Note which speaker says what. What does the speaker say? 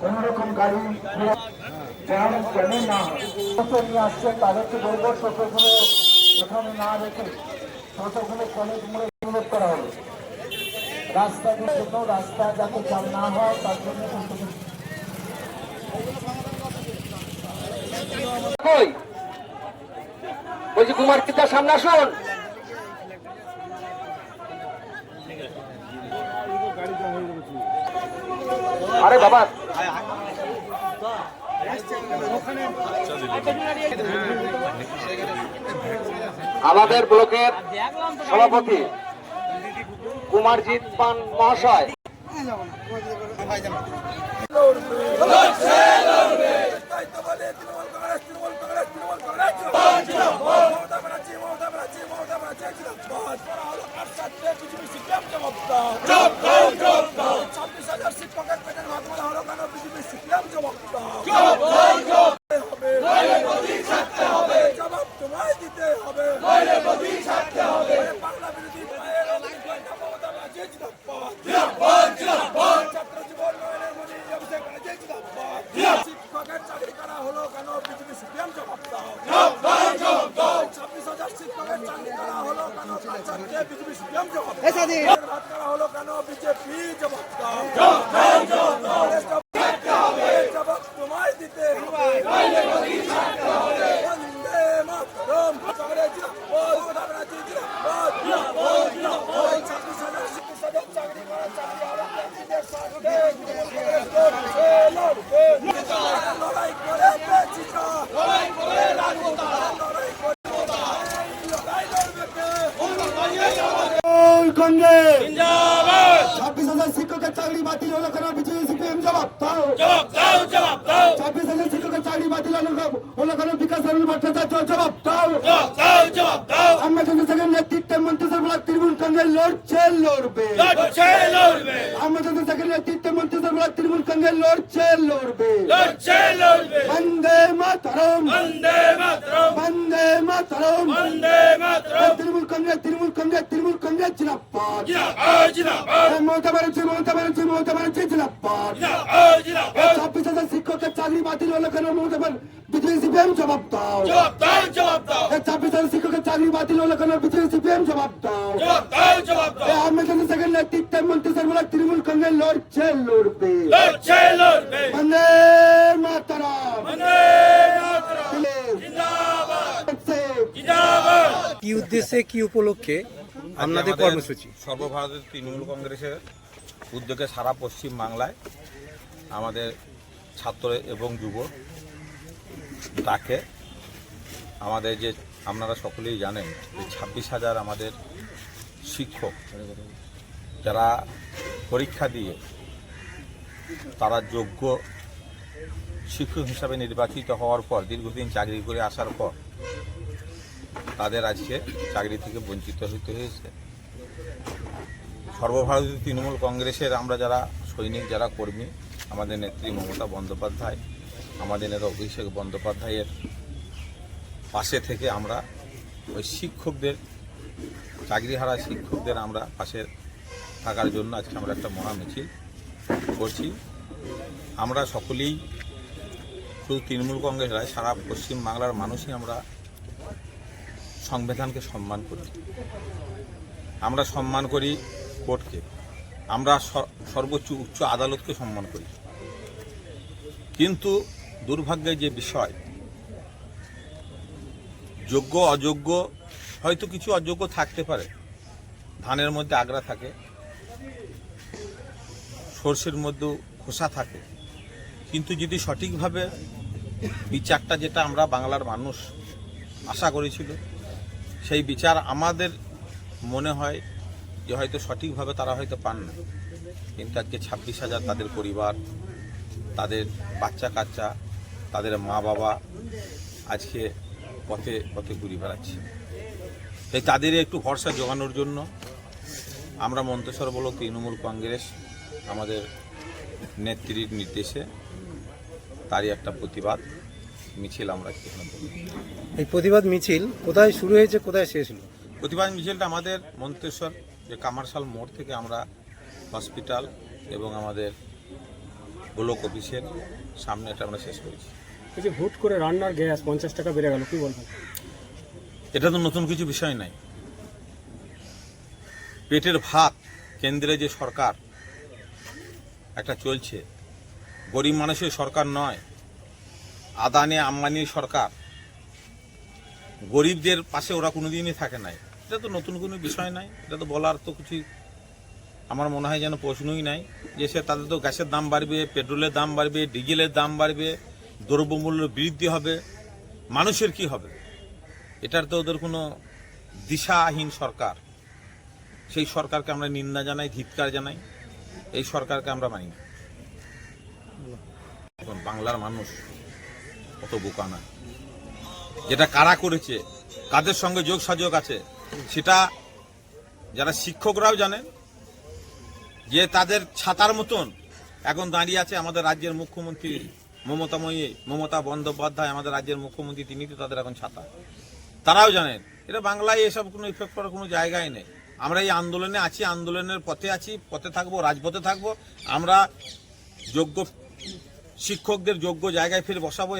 Speaker 1: কোন রকম গাড়ি জ্যাম জ্যামে না হয় নিয়ে আসছে তাদেরকে বলব টোটোগুলো এখানে না রেখে কলেজ মোড়ে অনুরোধ করা হবে রাস্তা দিয়ে জন্য রাস্তা যাতে জ্যাম না হয় তার জন্য
Speaker 2: বলছি কুমার পিতা সামনে আসুন। আরে বাবা আমাদের ব্লকের সভাপতি কুমারজিৎ পান মহাশয়
Speaker 3: শিক্ষকের চাকরি করা হলো কেন বিজেপি সিপিএম জবাব দাও ছাব্বিশ হাজার শিক্ষকের চাকরি করা হলো কেন বাচ্চাকে বিজেপি সিপিএম জবাব ভাত করা হলো কেন বিজেপি জবাব দাও জবাব তোমায় দিতে হবে বন্দে মাতরম কংগ্রেস জিন্দাবাদ মমতা ব্যানার্জি জিন্দাবাদ ওই ছাব্বিশ হাজার ছাব্বিশ হাজার চাকরি করা চাকরি হলো ব্যক্তিদের স্বার্থে তৃণমূল কংগ্রেস লড়ছে লড়বে লড়াই করে পেয়েছিস লড়াই করে রাজনীতি লড়াই করে লড়াই লড়বে কে
Speaker 1: কংগ্রেস ছাব্বিশ হাজার শিক্ষকের চাকরি বাতিল হলো কেন? বিজেপি সিপিএম জবাব দাও। ছাব্বিশ হাজার শিক্ষকের চাকরি বাতিল হলো কেন- হলো কেন বিকাশ রঞ্জন ভট্টাচার্য জবাব দাও। আমরা চন্দ্রশেখর নেতৃত্বে মন্ত্রিসভা ব্লক তৃণমূল কংগ্রেস লড়ছে লড়বে। আমরা চন্দ্রশেখর নেতৃত্বে মন্ত্রিসভা ব্লক তৃণমূল কংগ্রেস লড়ছে লড়বে। বন্দে মাতরম। বন্দে মাতরম। তৃণমূল কংগ্রেস তৃণমূল কংগ্রেস তৃণমূল কংগ্রেস জিনাপাত মমতা ব্যানার্জি মমতা ব্যানার্জি মমতা ব্যানার্জি ছাব্বিশ হাজার শিক্ষকের চাকরি বাতিল হলো কেন? মমতা ব্যানার্জি বিজেপি সিপিএম জবাব দাও। এই ছাব্বিশ হাজার শিক্ষকের চাকরি বাতিল হলো কেন বিজেপি সিপিএম জবাব দাও? এই আহমেদ চন্দ্রশেখর নেতৃত্বে মন্ত্রিসভা ব্লক তৃণমূল কংগ্রেস লড়ছে লড়বে। বন্দে মাতরম।
Speaker 4: কি উদ্দেশ্যে কি উপলক্ষে আপনাদের কর্মসূচি?
Speaker 5: সর্বভারতীয় তৃণমূল কংগ্রেসের উদ্যোগে সারা পশ্চিম বাংলায় আমাদের ছাত্র এবং যুব ডাকে আমাদের যে, আপনারা সকলেই জানেন যে ছাব্বিশ হাজার আমাদের শিক্ষক যারা পরীক্ষা দিয়ে তারা যোগ্য শিক্ষক হিসাবে নির্বাচিত হওয়ার পর, দীর্ঘদিন চাকরি করে আসার পর তাদের আজকে চাকরি থেকে বঞ্চিত হতে হয়েছে। সর্বভারতীয় তৃণমূল কংগ্রেসের আমরা যারা সৈনিক, যারা কর্মী, আমাদের নেত্রী মমতা বন্দ্যোপাধ্যায় আমাদের নেতা অভিষেক বন্দ্যোপাধ্যায়ের পাশে থেকে আমরা ওই শিক্ষকদের, চাকরিহারা শিক্ষকদের আমরা পাশে থাকার জন্য আজকে আমরা একটা মহা মিছিল করছি। আমরা সকলেই শুধু তৃণমূল কংগ্রেস নয়, সারা পশ্চিম বাংলার মানুষই আমরা সংবিধানকে সম্মান করি। আমরা সম্মান করি কোর্টকে। আমরা সর্বোচ্চ উচ্চ আদালতকে সম্মান করি। কিন্তু দুর্ভাগ্যের যে বিষয়, যোগ্য, অযোগ্য, হয়তো কিছু অযোগ্য থাকতে পারে। ধানের মধ্যে আগ্রা থাকে, সর্ষের মধ্যেও খোসা থাকে। কিন্তু যদি সঠিকভাবে বিচারটা যেটা আমরা বাংলার মানুষ আশা করেছিল, সেই বিচার আমাদের মনে হয় যে হয়তো সঠিকভাবে তারা হয়তো পান না। কিন্তু আজকে ছাব্বিশ হাজার তাদের পরিবার, তাদের বাচ্চা কাচ্চা তাদের মা বাবা আজকে পথে পথে ঘুরে বেড়াচ্ছে। তাই তাদের একটু ভরসা জোগানোর জন্য আমরা মন্তেশ্বর ব্লক তৃণমূল কংগ্রেস আমাদের নেত্রীর নির্দেশে তারই একটা প্রতিবাদ মিছিল আমরা
Speaker 4: এই প্রতিবাদ মিছিল কোথায় শুরু হয়েছে কোথায় শেষ হলো?
Speaker 5: প্রতিবাদ মিছিলটা আমাদের মন্তেশ্বর যে কামারশাল মোড় থেকে আমরা হসপিটাল এবং আমাদের ব্লক অফিসের সামনে এটা আমরা শেষ করেছি।
Speaker 6: এই যে হুট করে রান্নার গ্যাস পঞ্চাশ টাকা বেড়ে গেল কি বলবেন?
Speaker 5: এটা তো নতুন কিছু বিষয় নাই। পেটের ভাত কেন্দ্রে যে সরকার একটা চলছে গরিব মানুষের সরকার নয় আদানি আম্বানির সরকার গরিবদের পাশে ওরা কোনোদিনই থাকে নাই। এটা তো নতুন কোনো বিষয় নাই এটা তো বলার তো কিছুই আমার মনে হয় যেন প্রশ্নই নাই যে সে তাদের তো গ্যাসের দাম বাড়বে, পেট্রোলের দাম বাড়বে, ডিজেলের দাম বাড়বে দ্রব্যমূল্য বৃদ্ধি হবে, মানুষের কি হবে? এটার তো ওদের কোনো দিশাহীন সরকার। সেই সরকারকে আমরা নিন্দা জানাই, ধিৎকার জানাই, এই সরকারকে আমরা মানি না। বাংলার মানুষ অত বোকা না। যেটা কারা করেছে, কাদের সঙ্গে যোগ আছে, সেটা যারা শিক্ষকরাও জানেন যে তাদের ছাতার মতন এখন দাঁড়িয়ে আছে আমাদের রাজ্যের মুখ্যমন্ত্রী মমতাময়ী মমতা বন্দ্যোপাধ্যায়, আমাদের রাজ্যের মুখ্যমন্ত্রী, তিনি তো তাদের এখন ছাতা। তারাও জানেন এটা বাংলায় এসব কোনো ইফেক্ট করার কোনো জায়গায় নেই। আমরা এই আন্দোলনে আছি, আন্দোলনের পথে আছি, পথে থাকব, রাজপথে থাকব। আমরা যোগ্য শিক্ষকদের যোগ্য জায়গায় ফিরে বসাবো।